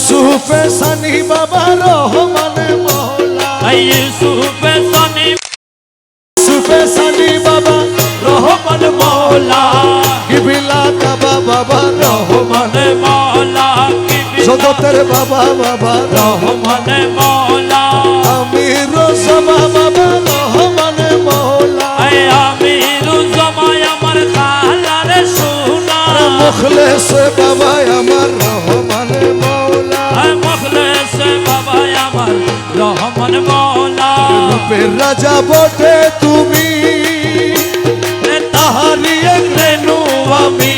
ইউসুফে সানি বাবা রহমান মৌলা ইউসুফে সনি ইউসুফে সানি বাবা রহমান মৌলা কিবিলা কাবা বাবা রহমান কি সদতের বাবা বাবা রহমান মৌলা আমি রোজমা বাবা রহমান মৌলা আয় আমি রুজমায় আমার খালার সোনা। মুখলেস বাবা আমার রহমান রহমান মৌলা। রূপের রাজা বটে তুমি তাহারি এক রেণু আমি।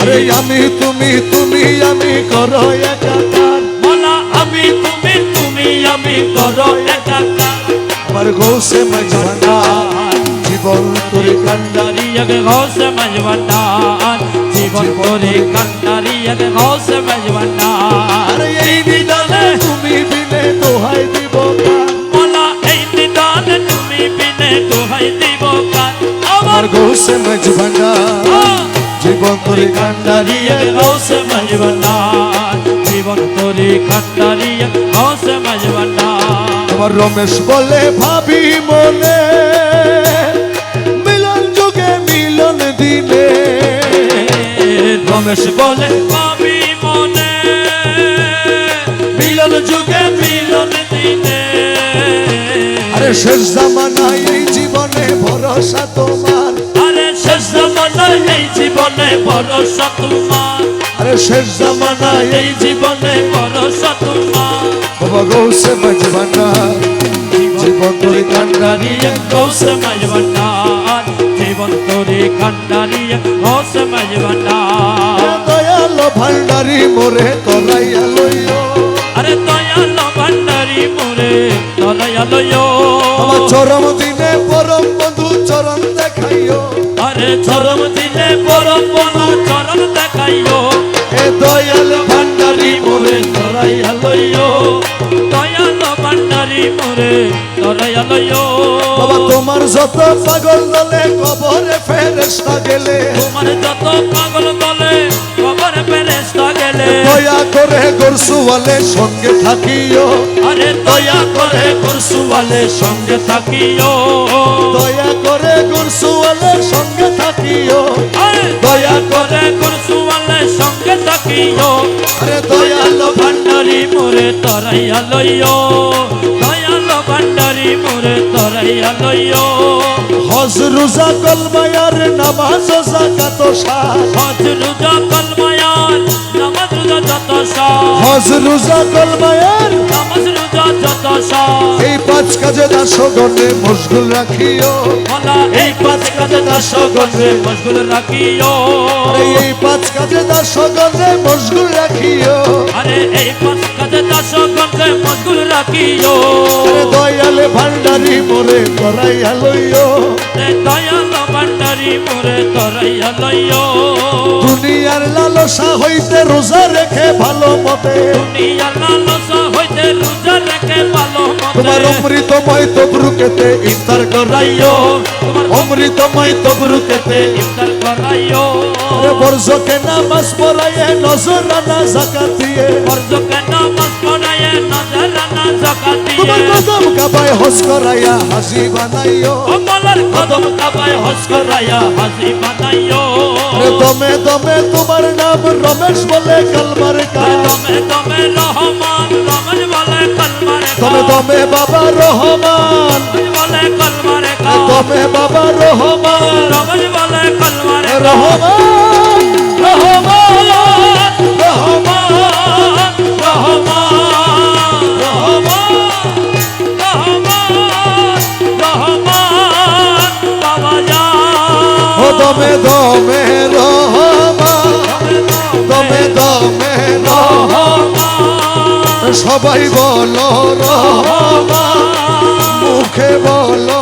আরে আমি তুমি তুমি আমি করো একাকার। মৌলা আমি তুমি তুমি আমি করো একাকার। আমার গৌসে মজবানা জীবন তোরে কান্ডা কান্ডারিয়াকে ঘোষে মজবান্ডার করে কান্ডারিয়াকে ঘোষে মজবান্ডার আরে এই নিদানে তুমি বিনে দোহাই দিব? মোলা এই নিদানে তুমি বিনে দোহাই দিব আমার গৌসে মজবানা জীবন তোরে কান্ডারিয়া কান্ডারিয়াকে ঘোষে মজবান্ডার জীবন করে কান্ডারিয়াকে ঘোষে মজবান্ডার আমার রমেশ বলে ভাবি মনে। রমেশ বলে পাবি মনে মিলন যুগে মিলন দিনে। আরে শেষ জামানায় এই জীবনে ভরসা তোমার। আরে শেষ জামানায় এই জীবনে ভরসা তোমার। আরে শেষ জামানায় এই জীবনে ভরসা তোমার। বাবা গৌসে মজবানা জীবন তোরে কান্ডারিয়া গৌসে মাজবান্ডার জীবন তোরে কান্ডারিয়া গৌসে দয়াল ভান্ডারি মোরে করাইয়া লইও। আরে দয়াল ভান্ডারি মোরে দয়ালয় আমার চরম দিনে পরম বন্ধু চরণ দেখাইও। আরে চরম দিলে পরম বনা চরণ দেখাইও। এ দয়াল ভান্ডারি মোরে তরাইয়া লইও। দয়াল ভান্ডারি মোরে তরাইয়া লইও। বাবা তোমার যত পাগল দলে কবরে ফেরেস্তা গেলে তোমার যত পাগল দলে ফেরেস্তা গেলে দয়া করে গরসুয়ালে সঙ্গে থাকিও। আরে দয়া করে কুরসুয়ালে সঙ্গে থাকিও। দয়া করে গরসুয়ালে সঙ্গে থাকিও। আরে দয়া করে কুরসুয়ালে সঙ্গে থাকিও। আরে দয়াল ভান্ডারি মোরে তরাইয়া লইও। দয়াল ভান্ডারি মোরে তরাইয়া লইও। হজ রোজা কলমায়ার নামাজ জাকাত সার হজ রোজা কলমায়ান নামাজ রোজা যত সব। হজ রোজা কলমায়ার নামাজ এই পাঁচ কাজে দাসগণে মশগুল রাখিও। এই পাঁচ কাজে দাস গণে মশগুল রাখিও। আরে এই পাঁচ কাজে দাসগণে মশগুল রাখিও। আরে এই পাঁচ কাজে দাস গণে মশগুল রাখিও। আরে দয়ালে ভান্ডারি মোরে করাইয়া লইও। দয়াল ভান্ডারি মোরে তরাইয়া লইও। দুনিয়ার লালসা হইতে রোজা রেখে ভালো মতে। দুনিয়া লালসা হইতে রোজা তোমার মতে অমৃতময় তবরুকেতে ইফতার করাইও। তোমার অমৃতময় তবরুকেতে ইফতার করাইও। আরে বর্ষকে নামাজ পড়াইয়ে নজরানা জাকাত দিয়ে। বর্জকে নামাজ পড়াইয়ে নজরানা তোমার দিয়ে। কদম কাবায় হস করাইয়া হাসি বানাইও। কমলার কদম কাবায় হস করাইয়া হাসি বানাইও। আরে দমে দমে তোমার নাম রমেশ বলে কালমার কাজ। দমে দমে দমে বাবা রহমান। বলে কলমারে দমে বাবা রহমান। রহমান রহমান। সবাই বলো মুখে বলো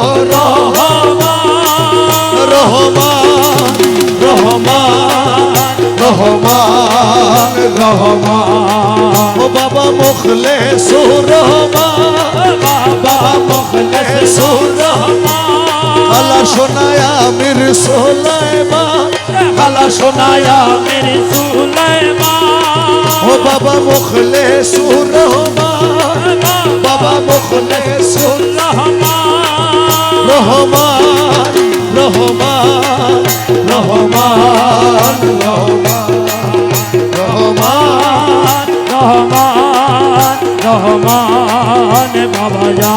বাবা মুখলে সুরহমান বাবা মুখলে সুরহমান আলা সোনায়া মির সোলাইমান আলা সোনায়া মেরে ও বাবা মুখলে সুর বাবা মুখলে সুর রহমান রহমান রহমান রহমান রহমান। রহমান রহমান রহমান বাবা যা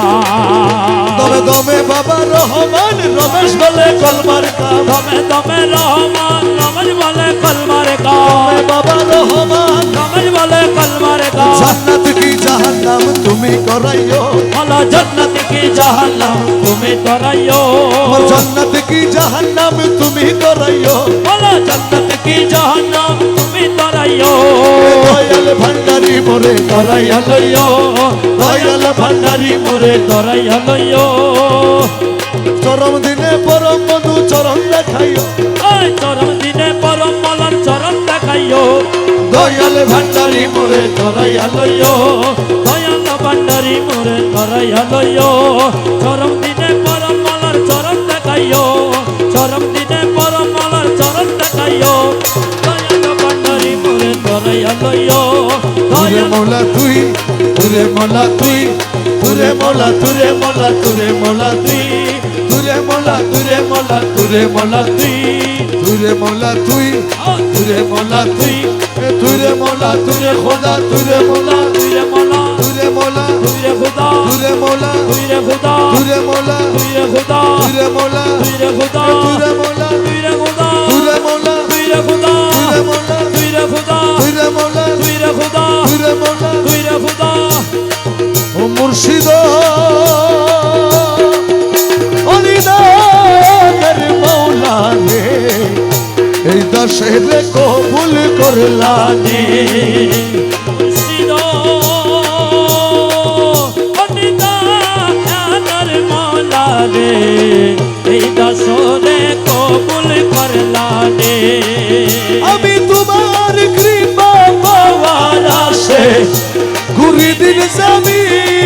দমে দমে বাবা রহমান রমেশ বলে কলমার কাম দমে দমে রহমান রমেশ বলে কলমারে কা দমে বাবা রহমান রমেশ বলে কলমারে কা জান্নাত কি জাহান্নাম তুমি করাইও বলো জন্নত কি জাহান্নাম তুমি তরাইও আমার জান্নাত কি জাহান্নাম তুমি করাইও বলো জন্নত কি জাহান্নাম তুমি তরাইও দয়াল ভান্ডারি মোরে ধরাইয়া লইয় দয়াল ভান্ডারি মোরে ধরাইয়া লইয় চরম দিনে পরম বধু চরম দেখাইয় চরম দিনে পরম মলন চরম দেখাইয় দয়াল ভান্ডারি মোরে ধরাইয়া লইয় দয়াল ভান্ডারি মোরে ধরাইয়া লইয় চরম দিনে পরম মলন চরম দেখাইয় চরম দিনে পরম মলন চরম দেখাইয় তরাইয়া লইও তুরে মোলা তুই তুরে মোলা তুই তুরে মোলা তুরে মোলা তুরে মোলা তুই তুরে মোলা তুরে মোলা তুরে মোলা তুই। তুরে মোলা তুই তুরে মোলা তুই তুরে মোলা তুরে খোদা তুরে মোলা তুইরে মোলা তুরে মোলা তুইরে খুদা তুরে মোলা তুইরে খুদা তুরে মোলা তুইরে খুদা তুরে মোলা তুইরে খুদা তুরে মোলা তুইরে খুদা তুরে মোলা তুইরে খুদা মুর্শিদ। অনিদানের মৌলা রে এই দশের কবুল করলানি। এই দশরে কবুল করলানে। আমি তোমার কৃপা পাওয়ার আসে ঘুরি দিন জমিনি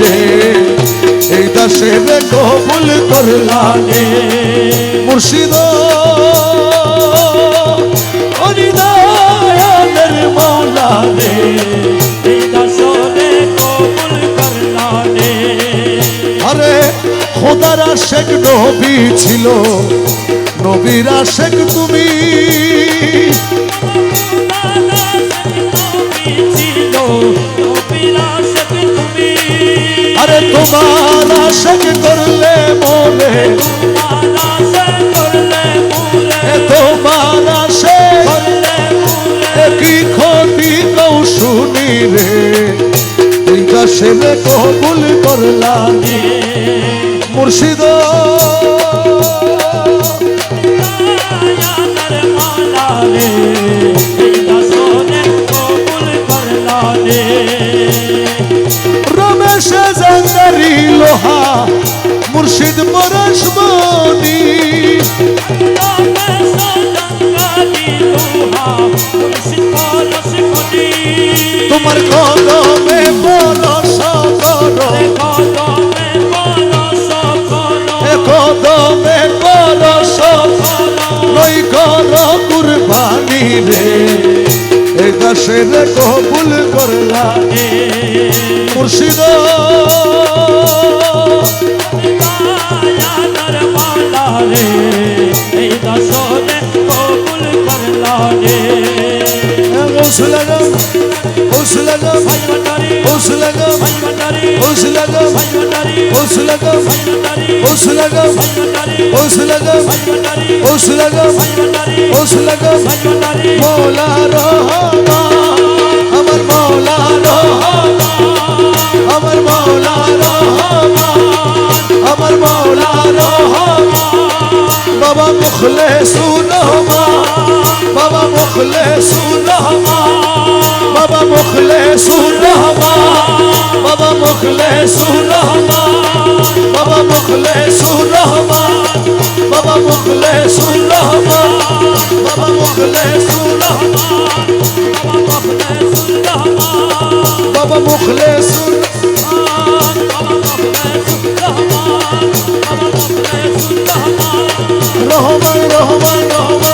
রে, এই কবুল করলা রে মুর্শিদ অনিদায়াদের মাওলা রে এই দাসে কবুল করলা রে আরে, খোদারা শেখ নবী ছিল, নবীরা শেখ তুমি। তোমার আশেক করলে মনে। তোমার আশেক এ কি ক্ষতি কৌ শুনি রে দাসে রে কবুল করলানি মুর্শিদ। রমেশ লোহা, মুর্শিদ পরশমণি। তোমার কদমে পরশ করো এ কদমে পরশ নই করো কুরবানি রে এই দাসে রে কবুল করলা। মুর্শিদ গৌসুল আলম গৌসুল লাগম ভাই ভান্ডারি ওস লাগম ভাই ভান্ডারি ওস লাগম ভাই ভান্ডারি ওস লাগম ভাই ভান্ডারি ওস লাগম ভাই ভান্ডারি ওস লাগম ভাই ভান্ডারি ওস লাগম ভাই ভান্ডারি ওস লাগম ভাই ভান্ডারি মৌলা রহমান আমার মৌলা রহমান আমার মৌলা রহমান আমার মৌলা রহমান বাবা মুখলে রহমান বাবা মুখলে রহমান বাবা মুখলে রহমান বাবা মুখলে রহমান বাবা মুখলে রহমান বাবা মুখলে রহমান বাবা মুখলে বাবা মুখলে রহমান রহমান রহমান রহমান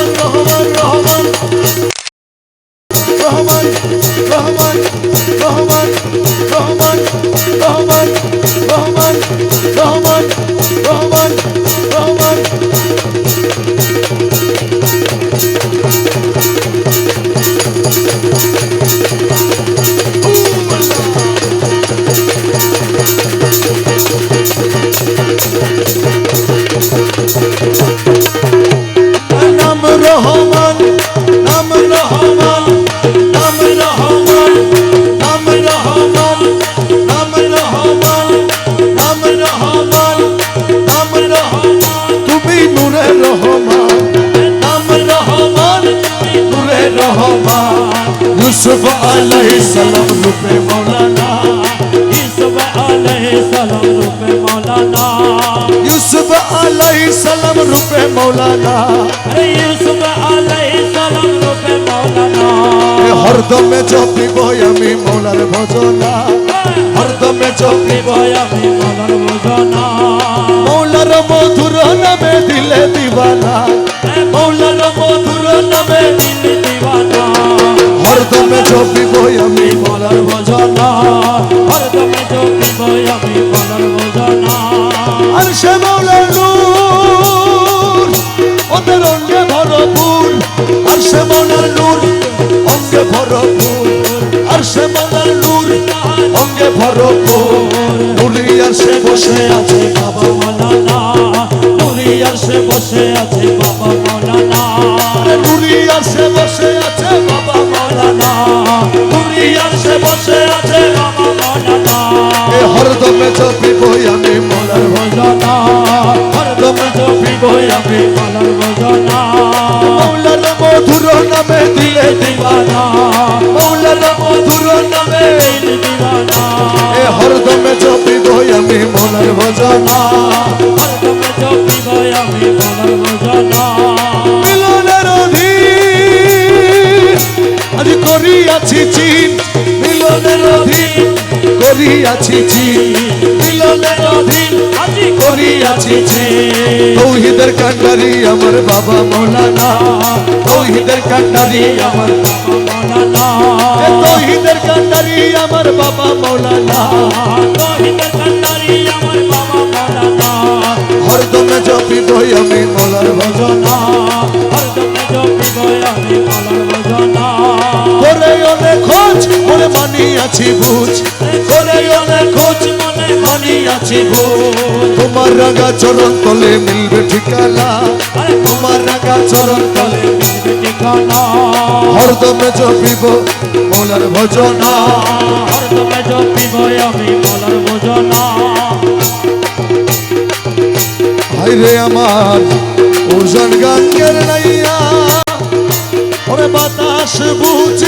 यूसुफ अलैहिस्सलाम रूपे मौलाना। यूसुफ अलैहिस्सलाम रूपे मौलाना। यूसुफ अलैहिस्सलाम रूपे मौलाना। अरे यूसुफ अलैहिस्सलाम रूपे मौलाना। हरदम जपिब আমি মৌলার ভজনা হরদমে জপিব আমি মৌলার ভজনা মৌলার मधुर নামে दिले दीवाना। মৌলার मधुर নামে दिले दीवाना। হরদমে জপিব আমি মৌলার ভজনা আর সে মৌলার নূর ওদের অঙ্গে ভরপুর। আর সে মৌলার নূর অঙ্গে ভরপুর। আর সে মৌলার নূর অঙ্গে ভরপুর। নুরি আর সে বসে আছে বাবা সে বসে আছে বাবা মৌলানা। নুরি আর সে বসে আছে বাবা মৌলানা দুনিয়ার সে বসে আছে বাবা মৌলানা এ হরদমে জপিব আমি মৌলার ভজনা। হরদম জপিব আমি মালার ভজনা। মৌলার মধুর নামে দিলে দিবানা। মৌলার মধুর নামে দিল দিবানা। এ হরদমে জপিব আমি মৌলার ভজনা। হরদম জপিব আমি মালার ভজনা। করিয়াছি চিন মিলনের অধীন করিয়াছি চিন মিলনের অধীন আজি করিয়াছি চিন। তৌহিদের কান্ডারি আমার বাবা মৌলানা তৌহিদের কান্ডারি আমার মৌলানা। এ তৌহিদের কান্ডারি আমার বাবা মৌলানা। তহিদ কান্দারি আমার বাবা মৌলানা। হরদমে জপি দই আমি মৌলার ভজনা মানিয়াছি বুঝ। করে অনেক খোঁজ মনে তোমার রাগা চরণ তলে মিলবে ঠিকানা। তোমার রাগা চরণ তলে মিলবে ঠিকানা। হরদমে জপিব মৌলার ভজনা। হরদমে জপিব আমি মালার ভজনা। হাইরে আমার ওজন গাঙ্গের নাইয়া ওরে বাতাস বুঝি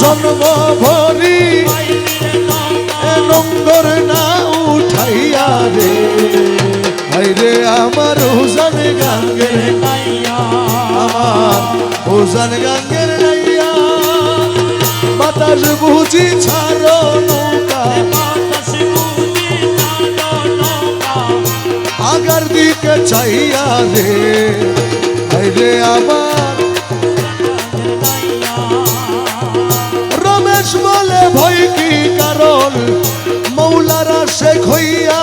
জন্ম ভরি নঙ্গর না উঠাইয়া রে। হাইরে আমার হুজান গাঙ্গের আমার হুজান গাঙ্গের নাইয়া। বাতাস বুঝি ছাড়ো আগার দিকে চাইয়া রে। হাইরে আমার নাইয়া রমেশ বলে ভয় কি কারণ? মৌলারা শেখ হইয়া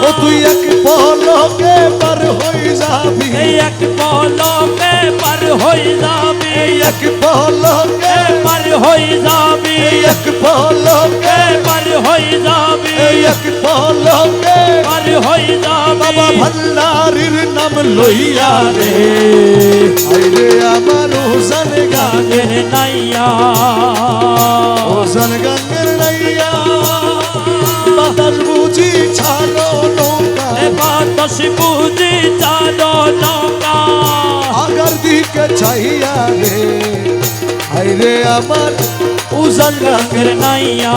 ও তুই এক পলকে পার হই যাবি। এক পলকে পার হই যাবি। এক পলকে পার হই যাবি। এক পলকে পার হই যাবি। এক পলকে পার হই যাবি। বাবা ভান্ডারির নাম লইয়া রে। আইরে আমার হোসেন গাঙ্গের নাইয়া। হোসেন গাঙ্গের নাইয়া। দশ বুঝি চারো নৌকা আগর দিকে ছাইয়া রে হাইরে আমার উজান রঙের নাইয়া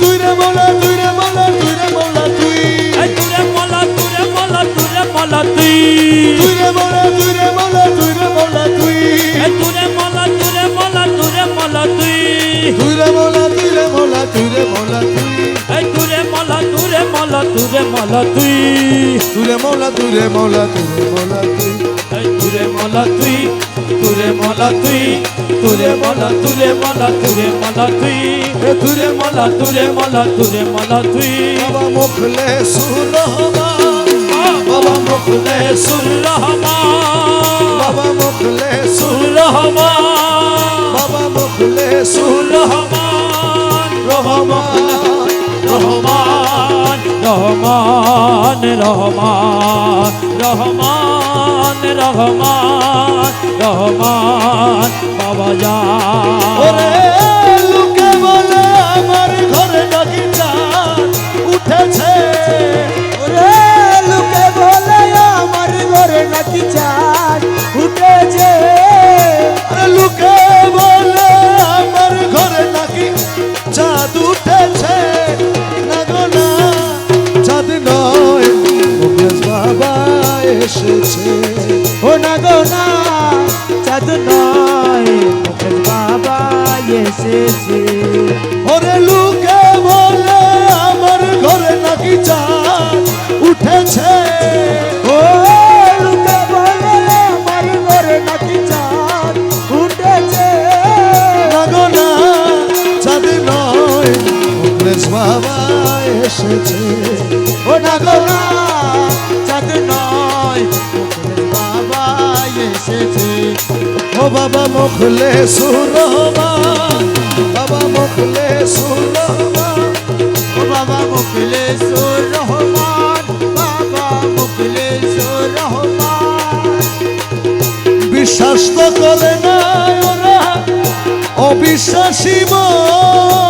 তুইরে মোলা তুইরে মোলা তুইরে মোলা তুই তুইরে মোলা তুইরে মোলা তুইরে মোলা তুই তুইরে মোলা তুইরে মোলা তুইরে মোলা তুই তুইরে মোলা তুইরে মোলা তুইরে মোলা তুই তুইরে মোলা তুইরে মোলা তুইরে মোলা তুই তুরে মলা তুরে মলা তুই তুরে মোলা তুরে মোলা তুরে মোলা তুই তুরে মলা তুই তুরে মলা তুই তুরে মলা তুরে মলা তুরে মলা তুই তুরে মলা তুরে মলা তুরে মলা তুই বাবা মুখলে সুরহমা বাবা মুখলে সুর সুর বাবা মুখলে সুর সুর বাবা মুখলে সুর সুর রহমান রহমান রহমান রহমান রহমান রহমান রহমান রহমান, বাবা যা। লোকে বলে আমার ঘরে নাকি উঠেছে। লোকে বলে আমার ঘরে নাকি চাঁদ উঠেছে লোকে বলে এসেছে ও ও বাবা মুখলে সুরহমান বাবা মুখলে সুরহমান ও বাবা রহমান বাবা রহমান। বিশ্বাস তো করে না ওরা, অবিশ্বাসী মন।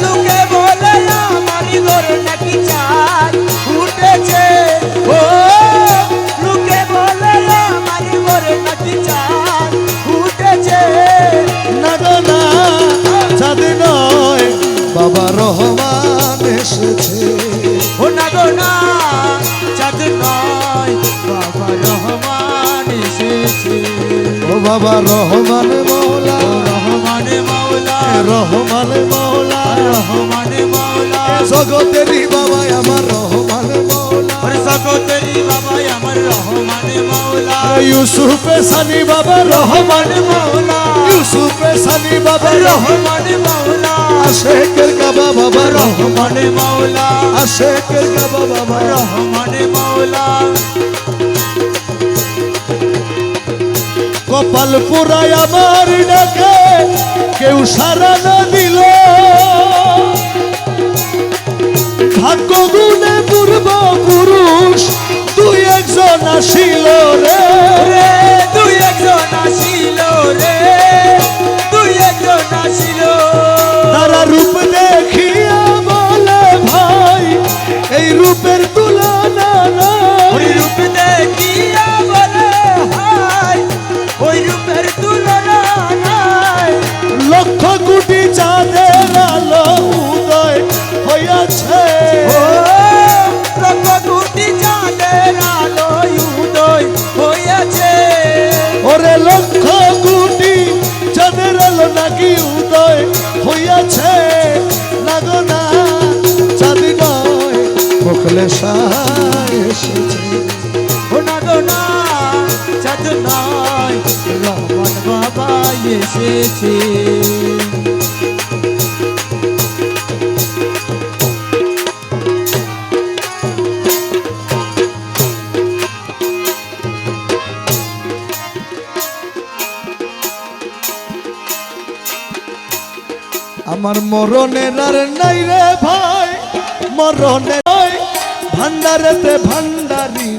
বাবা রহমান এসেছে। ও না গো না চাঁদ নয় বাবা রহমান এসেছে। ও বাবা রহমান মৌলা রহমানে মাওলা রহমান মৌলা রহমানে মাওলা। জগতেরই বাবা আমার রহমান মৌলা ওরে জগতেরই বাবা ইউসুফে সানি বাবা রহমান মাওলা। ইউসুফে সানি বাবা রহমান মাওলা। আশেকের কাবা বাবা রহমান রহমানে মাওলা। আশেকের কাবা বাবা রহমানে মাওলা। কপাল পুরায় আমার ডাকে কেউ সারা না দিল। ভাগ্য গুণে পূর্ব পুরুষ দুই একজন আসিল রে। দুই একজন আসিল এসেছে। আমার মরণের আর নাই রে ভাই মরণে নয় ভান্ডারেতে ভান্ডারি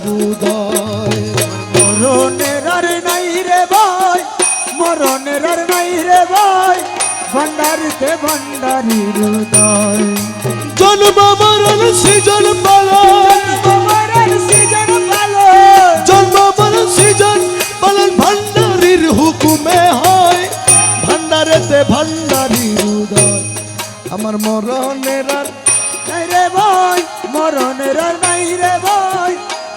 ভণ্ডারিতে ভণ্ডারি হৃদয় জন্ম মরণ সৃজন পালন। সিজন ভালো জন্ম মরণ সৃজন পালন ভান্ডারির হুকুমে হয়। ভান্ডারেতে ভান্ডারি হৃদয় আমার মরণের আর নাই রে ভাই মরণের আর নাই রে ভাই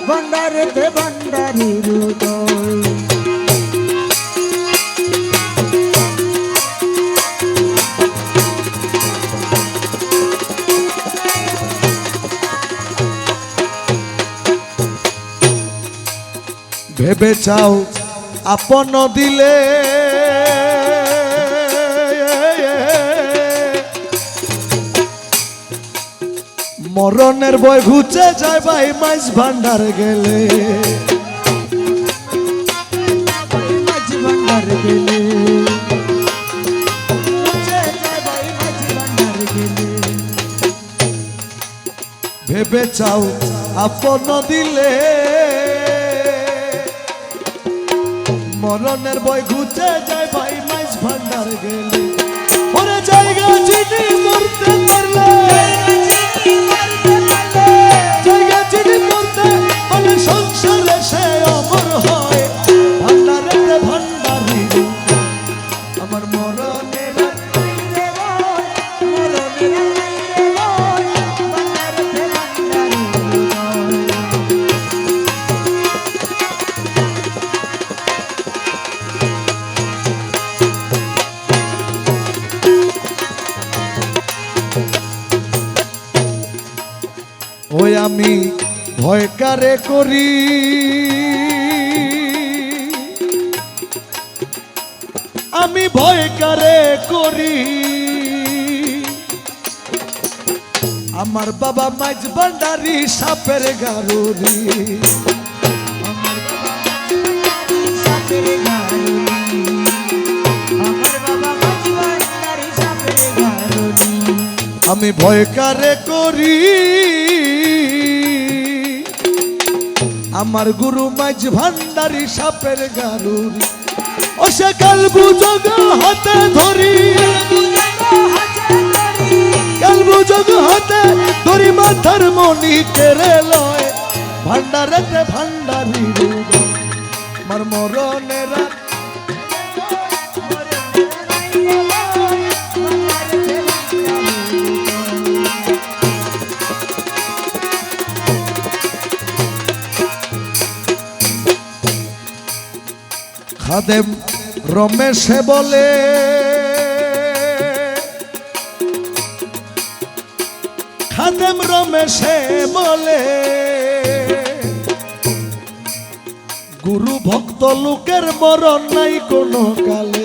ভণ্ডারিতে ভণ্ডারি হৃদয় ভেবে চাও আপন দিলে। মরণের বই ঘুচে যায় ভাই মাইস ভান্ডার গেলে। ভেবে চাও আপন দিলে। মরণের বই ঘুচে যায় ভাই মাইস ভান্ডার গেলে। ওরে জায়গা চিনি মরতে পারলে। কারে করি। আমি ভয় কারে। করি আমার বাবা মাঝ ভান্ডারি, সাপের গারুরি। আমি ভয় কারে করি। আমার গুরু মাঝ ভান্ডারি সাপের গারুরি। ও সে কাল বুঝগ হাতে ধরি। কাল বুঝগ হাতে ধরি, মাথার মনি কেড়ে লয়। ভান্ডারেতে ভান্ডারি আমার মরণের খাদেম রমেশে বলে খাদেম রমেশে বলে গুরু ভক্ত লোকের মরণ নাই কোনো কালে।